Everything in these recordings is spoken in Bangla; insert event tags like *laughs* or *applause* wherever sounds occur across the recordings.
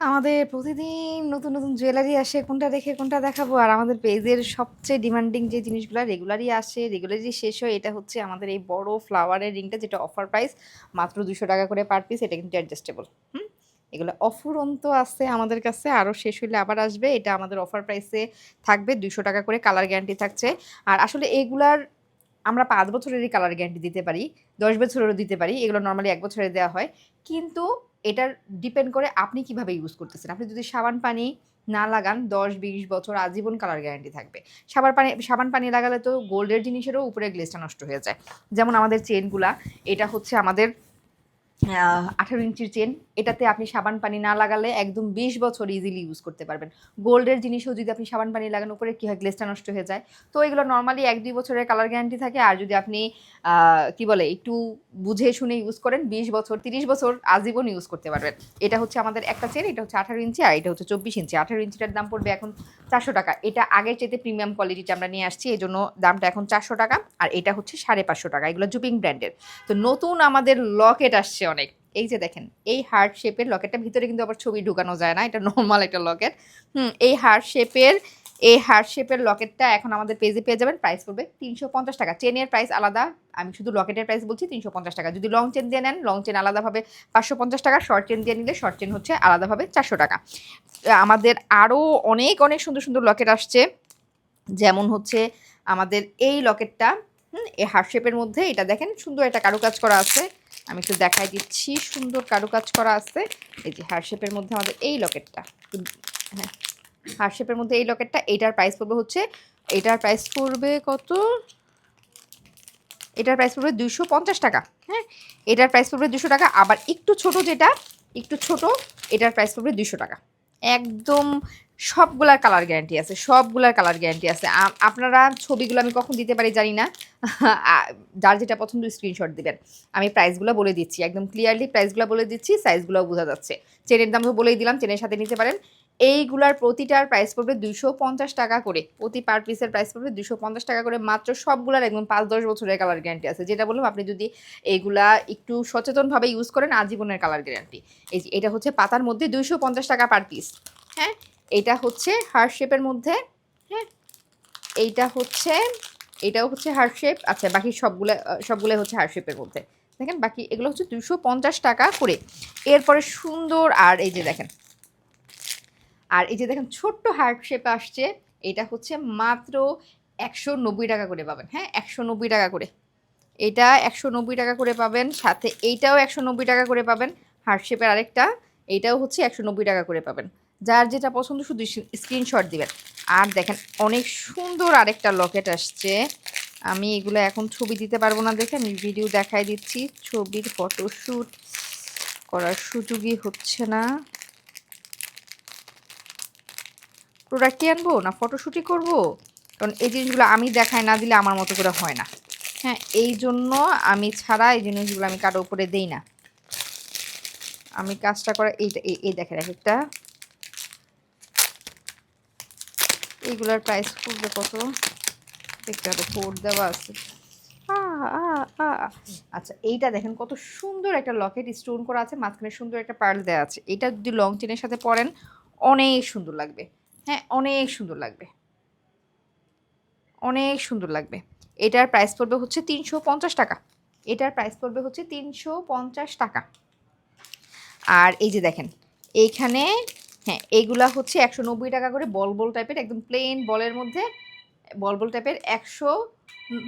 আমাদের প্রতিদিন নতুন, নতুন জুয়েলারি আসে। কোনটা রেখে কোনটা দেখাবো। আর আমাদের পেজের সবচেয়ে ডিমান্ডিং যে জিনিসগুলা রেগুলারই আসে, রেগুলারই শেষ হয় এটা হচ্ছে আমাদের এই বড় ফ্লাওয়ারের রিংটা যেটা অফার প্রাইস মাত্র ৳২০০ করে পার পিস। এটা কিন্তু অ্যাডজাস্টেবল। হুম? এগুলো অফুরন্ত আছে আমাদের কাছে। আরও শেষ হইলে আবার আসবে। এটা আমাদের অফার প্রাইসে থাকবে ৳২০০ করে কালার গ্যারান্টি থাকছে। আর আসলে এগুলার আমরা পাঁচ বছরেরই কালার গ্যারান্টি দিতে পারি। ১০ বছরেরও দিতে পারি। এগুলো নর্মালি এক বছরে দেওয়া হয়। কিন্তু এটার ডিপেন্ড করে আপনি কীভাবে ইউজ করতেছেন। আপনি যদি সাবান পানি না লাগান, দশ, বিশ বছর আজীবন কালার গ্যারান্টি থাকবে। সাবান পানি সাবান পানি লাগালে তো গোল্ডের জিনিসেরও উপরে গ্লেসটা নষ্ট হয়ে যায়। যেমন আমাদের চেনগুলা এটা হচ্ছে আমাদের আ ১৮ ইঞ্চির চেন এটাতে আপনি সাবান পানি না লাগালে একদম ২০ বছর ইজিলি ইউজ করতে পারবেন। গোল্ডের জিনিসেও যদি আপনি সাবান পানি লাগান উপরে কী হয় গ্লেসটা নষ্ট হয়ে যায়। তো এগুলো নর্মালি এক দুই বছরের কালার গ্যারান্টি থাকে। আর যদি আপনি কি বলে একটু বুঝে শুনে ইউজ করেন ২০ বছর, ৩০ বছর আজীবন ইউজ করতে পারবেন। এটা হচ্ছে আমাদের একটা চেন এটা হচ্ছে ১৮ ইঞ্চি আর এটা হচ্ছে ২৪ ইঞ্চি। ১৮ ইঞ্চিটার দাম পড়বে এখন ৳৪০০ এটা আগের চাইতে প্রিমিয়াম কোয়ালিটিটা আমরা নিয়ে আসছি। এই জন্য দামটা এখন ৳৪০০ আর এটা হচ্ছে ৳৫৫০ এগুলো জুপিং ব্র্যান্ডের। তো নতুন আমাদের লকেট আসছে অনেক। এই যে দেখেন, এই হার্ট শেপের লকেটটা ভিতরে কিন্তু আবার ছবি ঢুকানো যায় না। এটা নর্মাল একটা লকেট। হুম, এই হার্ট শেপের এই হার্ট শেপের লকেটটা এখন আমাদের পেজে পেয়ে যাবেন। প্রাইস পড়বে তিনশো পঞ্চাশ টাকা চেনের প্রাইস আলাদা। আমি শুধু লকেটের প্রাইস বলছি ৳৩৫০ যদি লং চেন দিয়ে নেন, লং চেন আলাদাভাবে ৳৫৫০ শর্ট চেইন দিয়ে নিলে শর্ট চেন হচ্ছে আলাদাভাবে ৳৪০০ আমাদের আরও অনেক, অনেক সুন্দর, সুন্দর লকেট আসছে। যেমন হচ্ছে আমাদের এই লকেটটা, হুম? এই হার্ট শেপের মধ্যে এটা দেখেন সুন্দর একটা কারুকাজ করা আছে। আমি একটু দেখাই দিচ্ছি। সুন্দর কারুকাজ করা আছে। এই যে হার্ট শেপের মধ্যে আমাদের এই লকেটটা। হ্যাঁ, হার্ট শেপের মধ্যে এই লকেটটা এটার প্রাইস পড়বে হচ্ছে এটার প্রাইস পড়বে কত? এটার প্রাইস পড়বে ৳২৫০ হ্যাঁ? এটার প্রাইস পড়বে ৳২০০ আবার একটু ছোট যেটা, একটু ছোট এটার প্রাইস পড়বে ৳২০০ একদম সবগুলার কালার গ্যারান্টি আছে। সবগুলার কালার গ্যারান্টি আছে। আপনারা ছবিগুলো আমি কখন দিতে পারি জানি না। *laughs* যার যেটা পছন্দ স্ক্রিনশট দিবেন। আমি প্রাইসগুলো বলে দিচ্ছি। একদম ক্লিয়ারলি প্রাইসগুলো বলে দিচ্ছি। সাইজগুলোও বোঝা যাচ্ছে। চেনের দাম তো বলেই দিলাম। চেনের সাথে নিতে পারেন। এইগুলার প্রতিটার প্রাইস পড়বে ৳২৫০ করে। প্রতি পার পিসের প্রাইস পড়বে ৳২৫০ করে মাত্র সবগুলার একদম ৫-১০ বছরের কালার গ্যারান্টি আছে। যেটা বললাম আপনি যদি এইগুলা একটু সচেতনভাবে ইউজ করেন আজীবনের কালার গ্যারান্টি। এই এটা হচ্ছে পাতার মধ্যে ৳২৫০ পার পিস। হ্যাঁ? এইটা হচ্ছে হার্ট শেপের মধ্যে, হ্যাঁ? এইটা হচ্ছে এটাও হচ্ছে হার্ট শেপ। আচ্ছা বাকি সবগুলো আ সবগুলাই হচ্ছে হার্ট শেপের মধ্যে। দেখেন বাকি এগুলো হচ্ছে ৳২৫০ করে। এরপরে সুন্দর আর এই যে দেখেন আর এই যে দেখেন ছোট্ট হার্ট শেপ আসছে। এটা হচ্ছে মাত্র ৳১৯০ করে পাবেন। হ্যাঁ? ৳১৯০ করে। এটা ৳১৯০ করে পাবেন। সাথে এইটাও ৳১৯০ করে পাবেন। হার্ট শেপের আরেকটা। এইটাও হচ্ছে ৳১৯০ করে পাবেন। যার যেটা পছন্দ শুধু স্ক্রিনশট দিবেন। আর দেখেন অনেক সুন্দর আরেকটা লকেট আসছে। আমি এগুলো এখন ছবি দিতে পারব না দেখে, আমি ভিডিও দেখাই দিচ্ছি। ছবির ফটোশ্যুট করার সুযোগই হচ্ছে না। প্রোডাক্টই আনব না ফটোশ্যুটই করব? কারণ এই জিনিসগুলো আমি দেখায় না দিলে আমার মতো করে হয় না। হ্যাঁ? এই জন্য আমি ছাড়া এই জিনিসগুলো আমি কারও উপরে দেই না। আমি কাজটা করা এইটা, এই দেখেন একেকটা এইগুলার প্রাইস পড়বে কত? দেখতে হবে কোড দেওয়া আছে। আচ্ছা এইটা দেখেন কত সুন্দর একটা লকেট স্টোন করা আছে। মাঝখানে সুন্দর একটা পার্ল দেওয়া আছে। এটা যদি লং চেইনের সাথে পরেন, অনেক সুন্দর লাগবে। হ্যাঁ? অনেক সুন্দর লাগবে। অনেক সুন্দর লাগবে। এটার প্রাইস পড়বে হচ্ছে ৳৩৫০ এটার প্রাইস পড়বে হচ্ছে ৳৩৫০ আর এই যে দেখেন এইখানে হ্যাঁ, এইগুলা হচ্ছে ৳১৯০ করে বল, বল টাইপের একদম প্লেন বলের মধ্যে বল, বল টাইপের ১০০ উম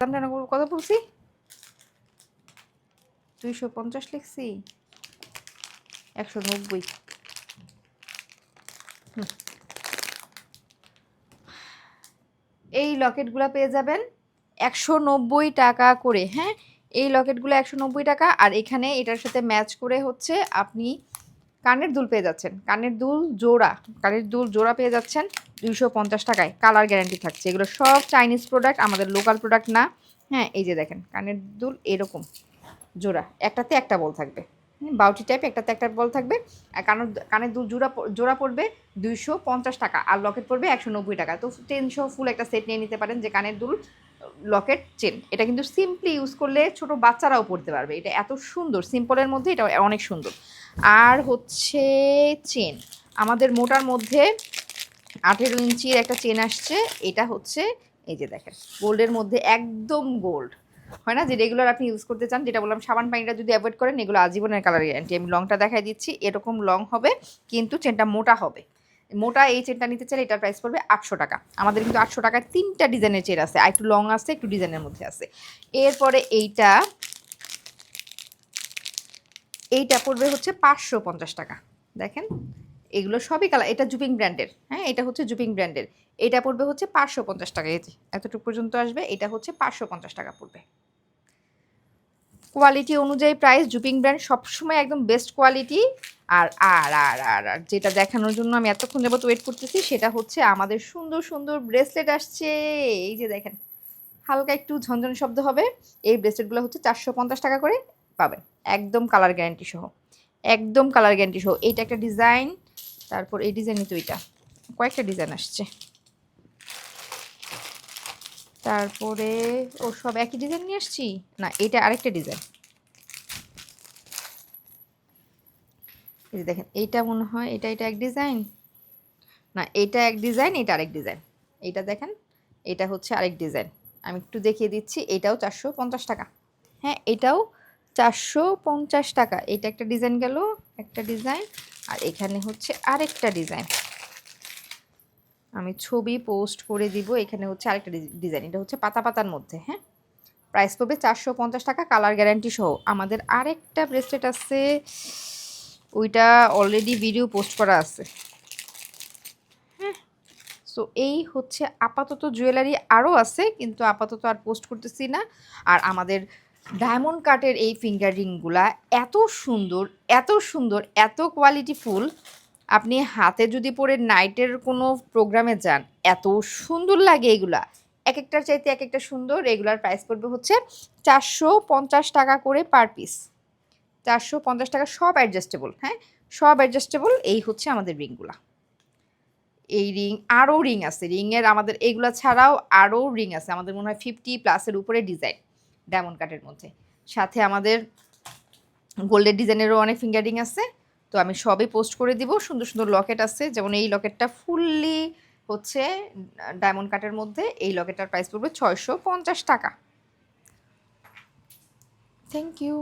দামটা না কত বলছি? ২৫০ লিখছি? ১৯০ হুম। এই লকেটগুলো পেয়ে যাবেন ৳১৯০ করে। হ্যাঁ? এই লকেটগুলো ৳১৯০ আর এখানে এটার সাথে ম্যাচ করে হচ্ছে আপনি কানের দুল পেয়ে যাচ্ছেন। কানের দুল জোড়া, কানের দুল জোড়া পেয়ে যাচ্ছেন ৳২৫০ টাকায় কালার গ্যারান্টি থাকছে। এগুলো সব চাইনিজ প্রোডাক্ট আমাদের লোকাল প্রোডাক্ট না। হ্যাঁ? এই যে দেখেন কানের দুল এরকম জোড়া। একটাতে একটা বল থাকবে। বাউটি টাইপ একটাতে একটা বল থাকবে। আর কানের কানের দুল জোড়া জোড়া পড়বে ৳২৫০ আর লকেট পড়বে ৳১৯০ তো 10 সহ ফুল একটা সেট নিয়ে নিতে পারেন যে কানের দুল লকেট চেন এটা কিন্তু সিম্পলি ইউজ করলে ছোট বাচ্চারাও পড়তে পারবে। এটা এত সুন্দর সিম্পলের মধ্যে এটা অনেক সুন্দর। আর হচ্ছে চেন আমাদের মোটার মধ্যে আঠেরো ইঞ্চির একটা চেন আসছে। এটা হচ্ছে, এই যে দেখেন গোল্ডের মধ্যে একদম গোল্ড হয় না? যে রেগুলার আপনি ইউজ করতে চান, যেটা বললাম, সাবান পানিটা যদি অ্যাভয়েড করেন, এগুলো আজীবনের কালার গ্যারান্টি আমি লংটা দেখাই দিচ্ছি, এরকম লং হবে, কিন্তু চেনটা মোটা হবে। মোটা এই চেনটা নিতে চাইলে এটার প্রাইস পড়বে আটশো টাকা। আমাদের কিন্তু আটশো টাকার তিনটা ডিজাইনের চেন আছে, একটু লং আছে, একটু ডিজাইনের মধ্যে আছে। এরপরে এইটা এইটা পড়বে হচ্ছে পাঁচশো পঞ্চাশ টাকা। দেখেন, এগুলো সবই কালার এটা জুপিং ব্র্যান্ডের হ্যাঁ? এটা হচ্ছে জুপিং ব্র্যান্ডের এটা পড়বে হচ্ছে পাঁচশো পঞ্চাশ টাকা এতটুকু পর্যন্ত আসবে, এটা হচ্ছে পাঁচশো পঞ্চাশ টাকা পড়বে। কোয়ালিটি অনুযায়ী প্রাইস জুপিং ব্র্যান্ড সবসময় একদম বেস্ট কোয়ালিটি আর আর আর আর আর যেটা দেখানোর জন্য আমি এতক্ষণ যাবত ওয়েট করতেছি, সেটা হচ্ছে আমাদের সুন্দর সুন্দর ব্রেসলেট আসছে। এই যে দেখেন, হালকা একটু ঝনঝন শব্দ হবে। এই ব্রেসলেটগুলো হচ্ছে চারশো পঞ্চাশ টাকা করে পাবেন। একদম কালার গ্যারান্টি সহ। একদম কালার গ্যারান্টি সহ। এইটা একটা ডিজাইন তারপর এই ডিজাইনই তো এটা কয়েকটা ডিজাইন আসছে। তারপরে ও সব একই ডিজাইন নিয়ে আসছি? না, এটা আরেকটা ডিজাইন দেখেন এইটা মনে হয় এটা এটা এক ডিজাইন না, এটা এক ডিজাইন এটা আরেক ডিজাইন এইটা দেখেন, এটা হচ্ছে আরেক ডিজাইন আমি একটু দেখিয়ে দিচ্ছি, এটাও চারশো পঞ্চাশ টাকা। হ্যাঁ এটাও চারশো পঞ্চাশ টাকা। এটা একটা ডিজাইন গেল, একটা ডিজাইন আর এখানে হচ্ছে আরেকটা ডিজাইন আমি ছবি পোস্ট করে দিব, এখানে হচ্ছে আরেকটা ডিজাইন, এটা হচ্ছে পাতা পাতার মধ্যে হ্যাঁ? প্রাইস পড়বে চারশো পঞ্চাশ টাকা কালার গ্যারান্টি সহ। আমাদের আরেকটা ব্রেসলেট আছে, ওইটা অলরেডি ভিডিও পোস্ট করা আছে হ্যাঁ? সো এই হচ্ছে আপাতত জুয়েলারি আরও আছে, কিন্তু আপাতত আর পোস্ট করতেছি না। আর আমাদের ডায়মন্ড কাটের এই ফিঙ্গার রিংগুলা এত সুন্দর এত সুন্দর, এত কোয়ালিটিফুল আপনি হাতে যদি পরে নাইটের কোনো প্রোগ্রামে যান, এত সুন্দর লাগে এগুলা। এক একটার চাইতে এক একটা সুন্দর, এগুলার প্রাইস পড়বে হচ্ছে চারশো পঞ্চাশ টাকা করে পার পিস চারশো পঞ্চাশ টাকা সব অ্যাডজাস্টেবল হ্যাঁ? সব অ্যাডজাস্টেবল এই হচ্ছে আমাদের রিংগুলা। এই রিং, আরও রিং আছে। রিংয়ের আমাদের, এগুলা ছাড়াও আরও রিং আছে। আমাদের মনে হয় ফিফটি প্লাসের উপরে ডিজাইন ডায়মন্ড কাটের মধ্যে। সাথে আমাদের গোল্ডের ডিজাইনেরও অনেক ফিঙ্গার রিং আছে। তো আমি সবই পোস্ট করে দিব। সুন্দর সুন্দর লকেট আছে। যেমন এই লকেটটা ফুললি হচ্ছে ডায়মন্ড কাটের মধ্যে এই লকেটটার প্রাইস পড়বে ছয়শো পঞ্চাশ টাকা। Thank you